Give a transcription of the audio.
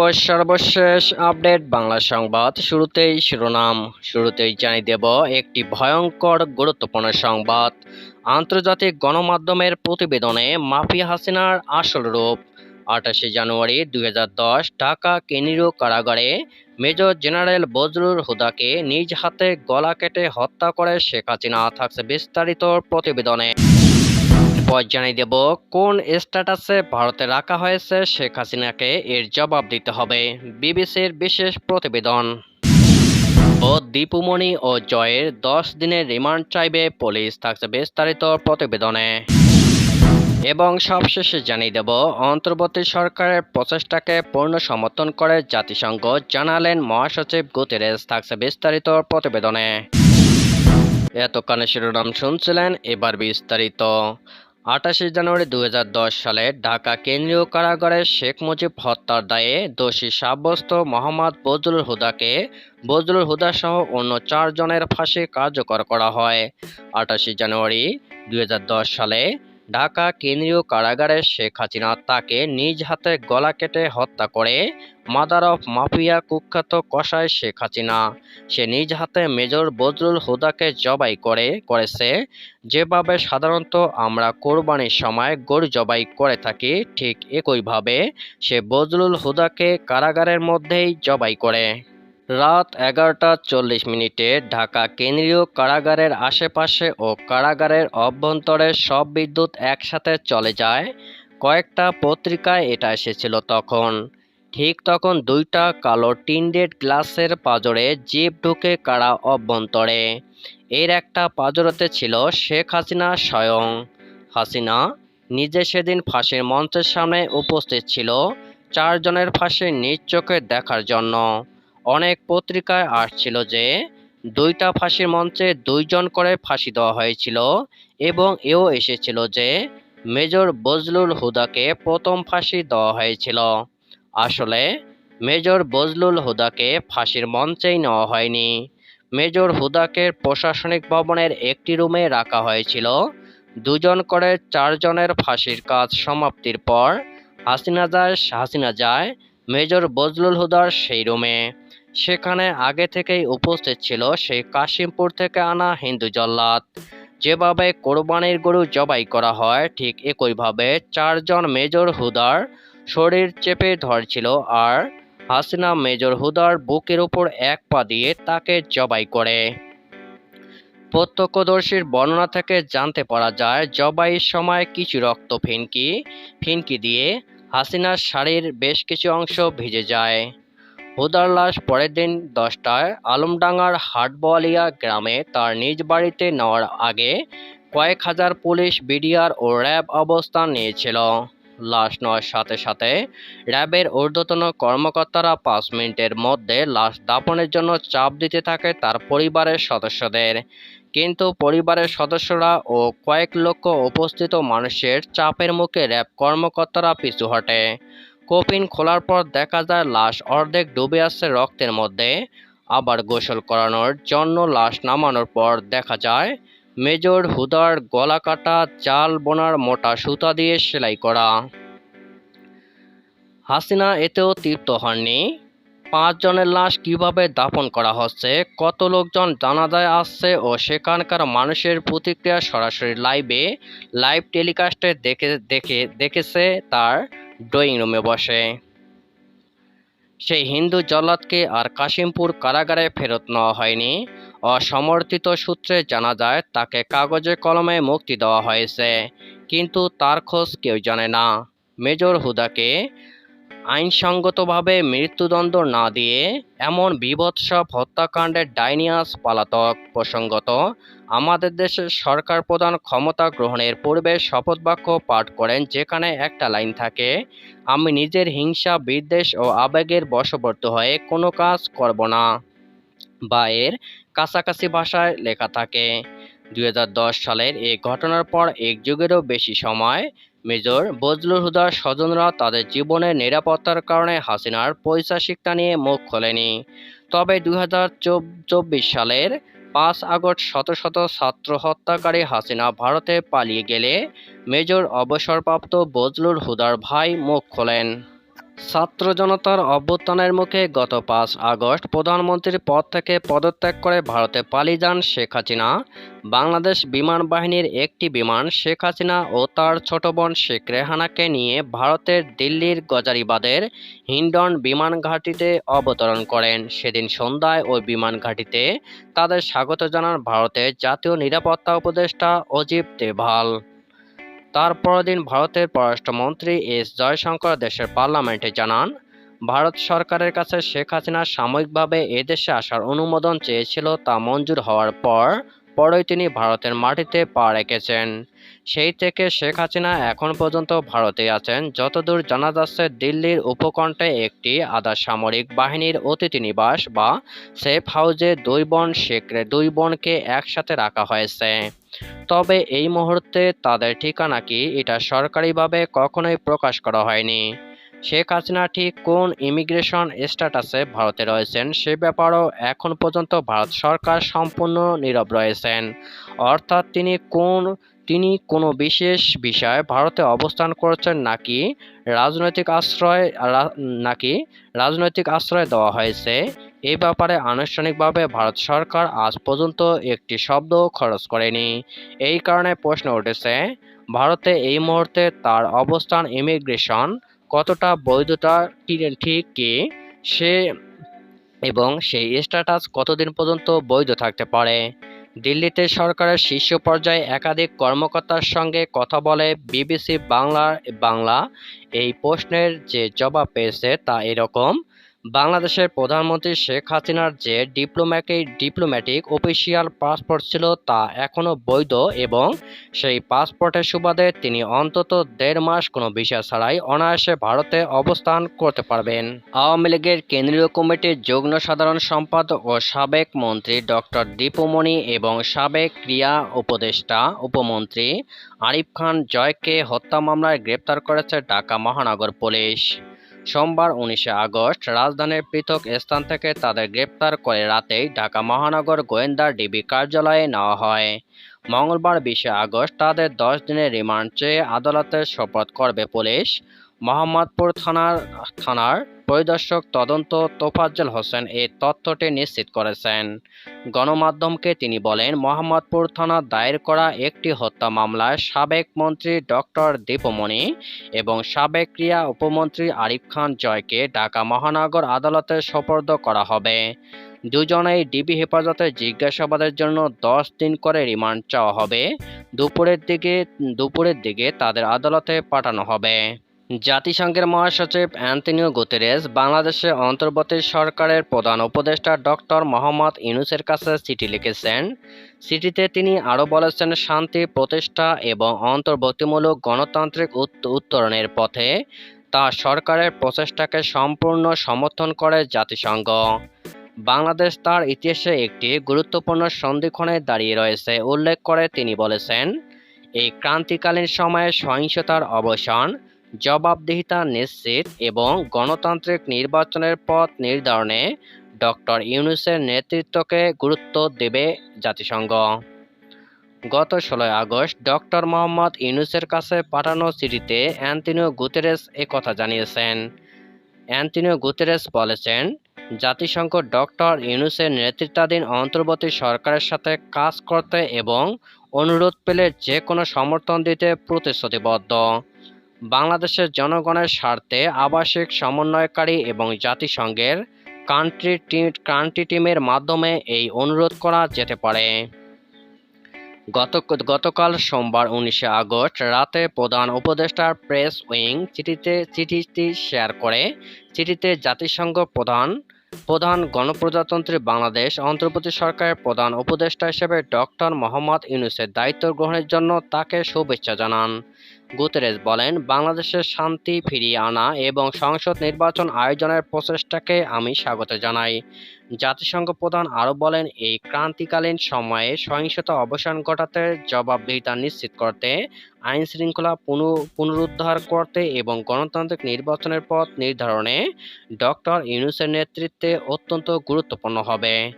সর্বশেষ আপডেট বাংলা সংবাদ। শুরুতেই শিরোনাম। শুরুতেই জানিয়ে দেব, একটি ভয়ঙ্কর গুরুত্বপূর্ণ সংবাদ। আন্তর্জাতিক গণমাধ্যমের প্রতিবেদনে মাফিয়া হাসিনার আসল রূপ। আঠাশে জানুয়ারি দুই হাজার দশ ঢাকা কেন্দ্রীয় কারাগারে মেজর জেনারেল বজরুল হুদাকে নিজ হাতে গলা কেটে হত্যা করে শেখ হাসিনা। থাকছে বিস্তারিত প্রতিবেদনে। এরপর জানিয়ে দেব, কোন স্ট্যাটাসে ভারতে রাখা হয়েছে শেখ হাসিনাকে? এর জবাব দিতে হবে বিবিসির বিশেষ প্রতিবেদন। ও দীপুমণি ও জয়ের দশ দিনের রিমান্ড চাইবে পুলিশ থাকছে বিস্তারিত প্রতিবেদনে। এবং সবশেষে জানিয়ে দেব, অন্তর্বর্তী সরকারের প্রচেষ্টাকে পূর্ণ সমর্থন করে জাতিসংঘ জানালেন মহাসচিব গুতেরেস, থাকছে বিস্তারিত প্রতিবেদনে। এতক্ষণে শিরোনাম শুনছিলেন এবার বিস্তারিত। আঠাশে জানুয়ারি দু হাজার দশ সালে ঢাকা কেন্দ্রীয় কারাগারে শেখ মুজিব হত্যার দায়ে দোষী সাব্যস্ত মোহাম্মদ বজলুল হুদাকে বজলুল হুদা সহ অন্য চারজনের ফাঁসি কার্যকর করা হয়। আঠাশে জানুয়ারি দু হাজার দশ সালে ঢাকা কেন্দ্রীয় কারাগারে শেখ হাসিনা তাকে নিজ হাতে গলা কেটে হত্যা করে মাদার অফ মাফিয়া কুখ্যাত কসাই শেখ হাসিনা। সে নিজ হাতে মেজর বজলুল হুদাকে জবাই করে, করেছে। যেভাবে সাধারণত আমরা কোরবানির সময় গরু জবাই করে থাকি, ঠিক একইভাবে সে বজলুল হুদাকে কারাগারের মধ্যেই জবাই করে। রাত এগারোটা চল্লিশ মিনিটে ঢাকা কেন্দ্রীয় কারাগারের আশেপাশে ও কারাগারের অভ্যন্তরে সব বিদ্যুৎ একসাথে চলে যায়। কয়েকটা পত্রিকায় এটা এসেছিল তখন। ঠিক তখন দুইটা কালো টিনডেড গ্লাসের পাজরে জিপ ঢুকে কারা অভ্যন্তরে। এর একটা পাজরতে ছিল শেখ হাসিনা স্বয়ং। হাসিনা নিজে সেদিন ফাঁসির মঞ্চের সামনে উপস্থিত ছিল, চারজনের ফাঁসি নিজ চোখে দেখার জন্য। অনেক পত্রিকায় আসছিল যে, দুইটা ফাঁসির মঞ্চে দুইজন করে ফাঁসি দেওয়া হয়েছিল এবং এও এসেছিল যে, মেজর বজলুল হুদাকে প্রথম ফাঁসি দেওয়া হয়েছিল। আসলে, মেজর বজলুল হুদাকে ফাঁসির মঞ্চেই নেওয়া হয়নি। মেজর হুদাকে প্রশাসনিক ভবনের একটি রুমে রাখা হয়েছিল। দুজন করে চারজনের ফাঁসির কাজ সমাপ্তির পর হাসিনা যায় হাসিনা যায় মেজর বজলুল হুদার সেই রুমে। সেখানে আগে থেকেই উপস্থিত ছিল সেই কাশিমপুর থেকে আনা হিন্দু জল্লাদ। যেভাবে কোরবানির গরু জবাই করা হয়, ঠিক একইভাবে চারজন মেজর হুদার শরীর চেপে ধরছিল আর হাসিনা মেজর হুদার বুকের উপর এক পা দিয়ে তাকে জবাই করে। প্রত্যক্ষদর্শীর বর্ণনা থেকে জানতে পারা যায়, জবাইয়ের সময় কিছু রক্ত ফিনকি ফিনকি দিয়ে হাসিনার শাড়ির বেশ কিছু অংশ ভিজে যায়। হুদার লাশ পরের দিন দশটায় আলমডাঙ্গার হাটবোয়ালিয়া গ্রামে তার নিজ বাড়িতে নেওয়ার আগে কয়েক হাজার পুলিশ, বিডিআর ও র্যাব অবস্থান নিয়েছিল। লাশ নেওয়ার সাথে সাথে র্যাবের ঊর্ধ্বতন কর্মকর্তারা পাঁচ মিনিটের মধ্যে লাশ দাপনের জন্য চাপ দিতে থাকে তার পরিবারের সদস্যদের। কিন্তু পরিবারের সদস্যরা ও কয়েক লক্ষ উপস্থিত মানুষের চাপের মুখে র্যাব কর্মকর্তারা পিছু হটে। কফিন খোলার পর দেখা যায় লাশ অর্ধেক ডুবে আসছে রক্তের মধ্যে। আবার গোসল করানোর জন্য লাশ নামানোর পর দেখা যায়, মেজর হুদার গলা কাটা চাল বোনার মোটা সুতা দিয়ে সেলাই করা। হাসিনা এতেও তৃপ্ত হননি। পাঁচজনের লাশ কীভাবে দাফন করা হচ্ছে, কত লোকজন জানাজায় আসছে ও সেখানকার মানুষের প্রতিক্রিয়া সরাসরি লাইভে লাইভ টেলিকাস্টে দেখে দেখে, দেখেছে তার ড্রয়িং রুমে বসে। সেই হিন্দু জল্লাদকে আর কাশিমপুর কারাগারে ফেরত নেওয়া হয়নি। অসমর্থিত সূত্রে জানা যায়, তাকে কাগজে কলমে মুক্তি দেওয়া হয়েছে। কিন্তু তার খোঁজ কেউ জানে না। মেজর হুদাকে আইনসঙ্গতভাবে মৃত্যুদণ্ড না দিয়ে এমন বিভৎস হত্যাকাণ্ডের ডাইনিয়াস পালাতক প্রসঙ্গত আমাদের দেশের সরকার প্রধান ক্ষমতা গ্রহণের পূর্বে শপথ বাক্য পাঠ করেন যেখানে একটা লাইন থাকে, আমি নিজের হিংসা, বিদ্বেষ ও আবেগের বশবর্তী হয়ে কোনো কাজ করব না বা এর কাছাকাছি ভাষায় লেখা থাকে দু হাজার দশ সালের এই ঘটনার পর এক যুগেরও বেশি সময় মেজর বজলুল হুদার স্বজনরা তাদের জীবনের নিরাপত্তার কারণে হাসিনার পয়সা শিক্ষা নিয়ে মুখ খোলেনি। তবে দু হাজার চব্বিশ সালের পাঁচ আগস্ট শত শত ছাত্র হত্যাকারী হাসিনা ভারতে পালিয়ে গেলে মেজর অবসরপ্রাপ্ত বজলুল হুদার ভাই মুখ খোলেন। ছাত্র জনতার অভ্যুত্থানের মুখে গত পাঁচ আগস্ট প্রধানমন্ত্রীর পদ থেকে পদত্যাগ করে ভারতে পালিয়ে যান শেখ হাসিনা। বাংলাদেশ বিমান বাহিনীর একটি বিমান শেখ হাসিনা ও তার ছোট বোন শেখ রেহানাকে নিয়ে ভারতের দিল্লির গজারিবাদের হিন্ডন বিমান ঘাঁটিতে অবতরণ করেন। সেদিন সন্ধ্যায় ওই বিমান ঘাঁটিতে তাদের স্বাগত জানান ভারতের জাতীয় নিরাপত্তা উপদেষ্টা অজিত দেভাল তার পরদিন ভারতের পররাষ্ট্রমন্ত্রী এস জয়শঙ্কর দেশের পার্লামেন্টে জানান, ভারত সরকারের কাছে শেখ হাসিনা সাময়িকভাবে এদেশে আসার অনুমোদন চেয়েছিল তা মঞ্জুর হওয়ার পর, পরই তিনি ভারতের মাটিতে পা রেখেছেন। সেই থেকে শেখ হাসিনা এখন পর্যন্ত ভারতে আছেন। যতদূর জানা যাচ্ছে, দিল্লির উপকণ্ঠে একটি আধা সামরিক বাহিনীর অতিথি নিবাস বা সেফ হাউজে দুই বোন শেখ, দুই বোনকে একসাথে রাখা হয়েছে। তবে এই মুহূর্তে তাদের ঠিকানা কি এটা সরকারিভাবে কখনোই প্রকাশ করা হয়নি। শেখ হাসিনা ঠিক কোন ইমিগ্রেশন স্ট্যাটাসে ভারতে রয়েছেন সে ব্যাপারেও এখন পর্যন্ত ভারত সরকার সম্পূর্ণ নীরব রয়েছেন। অর্থাৎ তিনি কোন, তিনি কোনো বিশেষ বিষয়ে ভারতে অবস্থান করছেন নাকি রাজনৈতিক আশ্রয় নাকি রাজনৈতিক আশ্রয় দেওয়া হয়েছে? এই ব্যাপারে আনুষ্ঠানিকভাবে ভারত সরকার আজ পর্যন্ত একটি শব্দ খরচ করেনি। এই কারণে প্রশ্ন উঠেছে, ভারতে এই মুহূর্তে তার অবস্থান ইমিগ্রেশন কতটা বৈধতা ঠিক কি? সে এবং সেই স্ট্যাটাস কতদিন পর্যন্ত বৈধ থাকতে পারে? দিল্লিতে সরকারের শীর্ষ পর্যায়ে একাধিক কর্মকর্তার সঙ্গে কথা বলে বিবিসি বাংলা বাংলা এই প্রশ্নের যে জবাব পেয়েছে তা এরকম বাংলাদেশের প্রধানমন্ত্রী শেখ হাসিনার যে ডিপ্লোম্যাটিক ডিপ্লোম্যাটিক অফিসিয়াল পাসপোর্ট ছিল তা এখনও বৈধ এবং সেই পাসপোর্টের সুবাদে তিনি অন্তত দেড় মাস কোনো ভিসা ছাড়াই অনায়াসে ভারতে অবস্থান করতে পারবেন। আওয়ামী লীগের কেন্দ্রীয় কমিটির যুগ্ম সাধারণ সম্পাদক ও সাবেক মন্ত্রী ডক্টর দীপুমণি এবং সাবেক ক্রিয়া উপদেষ্টা উপমন্ত্রী আরিফ খান জয়কে হত্যা মামলায় গ্রেপ্তার করেছে ঢাকা মহানগর পুলিশ। সোমবার উনিশে আগস্ট রাজধানীর পৃথক স্থান থেকে তাদের গ্রেপ্তার করে রাতেই ঢাকা মহানগর গোয়েন্দা ডিবি কার্যালয়ে নেওয়া হয়। মঙ্গলবার বিশে আগস্ট তাদের দশ দিনের রিমান্ড চেয়ে আদালতে শপথ করবে পুলিশ। মোহাম্মদপুর থানার থানার পরিদর্শক তদন্ত তোফাজ্জল হোসেন এই তথ্যটি নিশ্চিত করেছেন। গণমাধ্যমকে তিনি বলেন, মোহাম্মদপুর থানা দায়ের করা একটি হত্যা মামলায় সাবেক মন্ত্রী ডক্টর দীপমণি এবং সাবেক ক্রিয়া উপমন্ত্রী আরিফ খান জয়কে ঢাকা মহানগর আদালতে সোপর্দ করা হবে। দুজনেই ডিবি হেফাজতে জিজ্ঞাসাবাদের জন্য দশ দিন করে রিমান্ড চাওয়া হবে। দুপুরের দিকে দুপুরের দিকে তাদের আদালতে পাঠানো হবে। জাতিসংঘের মহাসচিব অ্যান্টনিও গুতেরেস বাংলাদেশে অন্তর্বর্তী সরকারের প্রধান উপদেষ্টা ডক্টর মোহাম্মদ ইউনুসের কাছে চিঠি লিখেছেন। চিঠিতে তিনি আরও বলেছেন, শান্তি, প্রতিষ্ঠা এবং অন্তর্বর্তীমূলক গণতান্ত্রিক উত্ত- উত্তরণের পথে তা সরকারের প্রচেষ্টাকে সম্পূর্ণ সমর্থন করে জাতিসংঘ। বাংলাদেশ তার ইতিহাসে একটি গুরুত্বপূর্ণ সন্ধিক্ষণে দাঁড়িয়ে রয়েছে, উল্লেখ করে তিনি বলেছেন, এই ক্রান্তিকালীন সময়ে সহিংসতার অবসান জবাবদিহিতা নিশ্চিত এবং গণতান্ত্রিক নির্বাচনের পথ নির্ধারণে ডক্টর ইউনুসের নেতৃত্বকে গুরুত্ব দেবে জাতিসংঘ। গত ষোলোই আগস্ট ডক্টর মোহাম্মদ ইউনুসের কাছে পাঠানো চিঠিতে অ্যান্টনিও গুতেরেস কথা জানিয়েছেন। অ্যান্টনিও গুতেরেস বলেছেন, জাতিসংঘ ডক্টর ইউনুসের নেতৃত্বাধীন অন্তর্বর্তী সরকারের সাথে কাজ করতে এবং অনুরোধ পেলে যে কোনো সমর্থন দিতে প্রতিশ্রুতিবদ্ধ। বাংলাদেশের জনগণের স্বার্থে আবাসিক সমন্বয়কারী এবং জাতিসংঘের কান্ট্রি কান্ট্রি টিমের মাধ্যমে এই অনুরোধ করা যেতে পারে। গত, গতকাল সোমবার উনিশে আগস্ট রাতে প্রধান উপদেষ্টার প্রেস উইং চিঠিতে, চিঠিটি শেয়ার করে চিঠিতে জাতিসংঘ প্রধান প্রধান গণপ্রজাতন্ত্রী বাংলাদেশ অন্তর্বর্তী সরকারের প্রধান উপদেষ্টা হিসেবে ডক্টর মোহাম্মদ ইউনুসের দায়িত্ব গ্রহণের জন্য তাকে শুভেচ্ছা জানান। গুতেরেস বলেন, বাংলাদেশের শান্তি ফিরিয়ে আনা এবং সংসদ নির্বাচন আয়োজনের প্রচেষ্টাকে আমি স্বাগত জানাই। জাতিসংঘ প্রধান আরও বলেন, এই ক্রান্তিকালীন সময়ে সহিংসতা অবসান ঘটাতে জবাবদিহিতা নিশ্চিত করতে, আইন শৃঙ্খলা পুনঃ- পুনরুদ্ধার করতে এবং গণতান্ত্রিক নির্বাচনের পথ নির্ধারণে ডক্টর ইউনুসের নেতৃত্বে অত্যন্ত গুরুত্বপূর্ণ হবে।